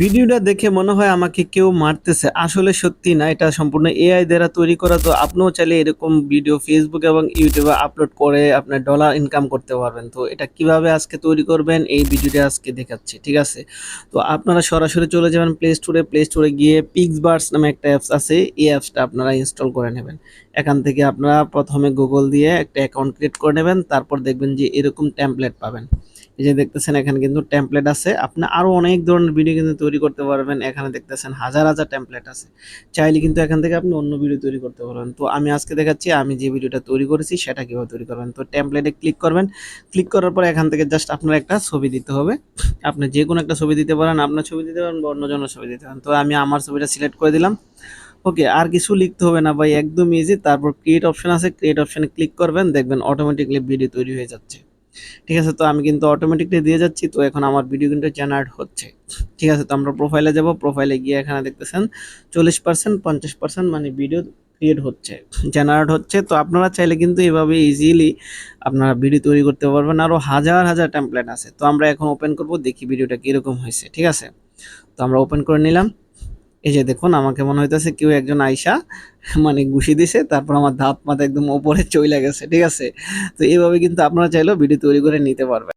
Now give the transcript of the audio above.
ভিডিওটা দেখে মনে হয় আমাকে কেউ মারতেছে। আসলে সত্যি না, এটা সম্পূর্ণ এআই দ্বারা তৈরি করা, তো আপনিও চাইলে এরকম ভিডিও ফেসবুক এবং ইউটিউবে আপলোড করে আপনার ডলার ইনকাম করতে পারবেন। তো এটা কীভাবে আজকে তৈরি করবেন, এই ভিডিওটা আজকে দেখাচ্ছি, ঠিক আছে? তো আপনারা সরাসরি চলে যাবেন প্লে স্টোরে প্লে স্টোরে গিয়ে পিক্সবার্স নামে একটা অ্যাপস আছে, এই অ্যাপসটা আপনারা ইনস্টল করে নেবেন। এখান থেকে আপনারা প্রথমে গুগল দিয়ে একটা অ্যাকাউন্ট ক্রিয়েট করে নেবেন, তারপর দেখবেন যে এরকম টেমপ্লেট পাবেন। এই যে দেখতেছেন, এখানে কিন্তু টেমপ্লেট আছে। আপনি আরও অনেক ধরনের ভিডিও কিন্তু তৈরি করতে পারবেন। এখানে দেখতেছেন, হাজার হাজার টেমপ্লেট আছে। চাইলে কিন্তু এখান থেকে আপনি অন্য ভিডিও তৈরি করতে পারবেন। তো আমি আজকে দেখাচ্ছি, আমি যে ভিডিওটা তৈরি করেছি, সেটা কীভাবে তৈরি করবেন? তো টেমপ্লেটে ক্লিক করবেন। ক্লিক করার পর এখান থেকে জাস্ট আপনার একটা ছবি দিতে হবে। আপনি যে কোনো একটা ছবি দিতে পারেন, আপনার ছবি দিতে পারেন বা অন্যজনের ছবি দিতে পারেন। তো আমি আমার ছবিটা সিলেক্ট করে দিলাম। ওকে আর কিছু লিখতে হবে না ভাই, একদম ইজি তারপর ক্রিয়েট অপশন আছে ক্রিয়েট অপশনে ক্লিক করবেন। দেখবেন অটোমেটিকলি ভিডিও তৈরি হয়ে যাচ্ছে। ঠিক আছে? তো আমি কিন্তু অটোমেটিকলি দিয়ে যাচ্ছি। তো এখন আমার ভিডিও কিন্তু জেনারেট হচ্ছে। ঠিক আছে? তো আমরা প্রোফাইলে যাব। প্রোফাইলে গিয়ে এখানে দেখতেছেন, চল্লিশ পার্সেন্ট পঞ্চাশ পার্সেন্ট মানে ভিডিও ক্রিয়েট হচ্ছে। জেনারেট হচ্ছে। তো আপনারা চাইলে কিন্তু এভাবে ইজিলি আপনারা ভিডিও তৈরি করতে পারবেন। আরও হাজার হাজার টেমপ্লেট আছে। তো আমরা এখন ওপেন করব। দেখি ভিডিওটা কীরকম হয়েছে। ঠিক আছে? তো আমরা ওপেন করে নিলাম। এই যে দেখুন, আমাকে মনে হইতেছে কেউ একজন আইসা মানে ঘুষি দিছে, তারপর আমার ধাপ মাথা একদম ওপরে চলে গেছে, ঠিক আছে? তো এইভাবে কিন্তু আপনারা চাইলেও ভিডিও তৈরি করে নিতে পারবেন।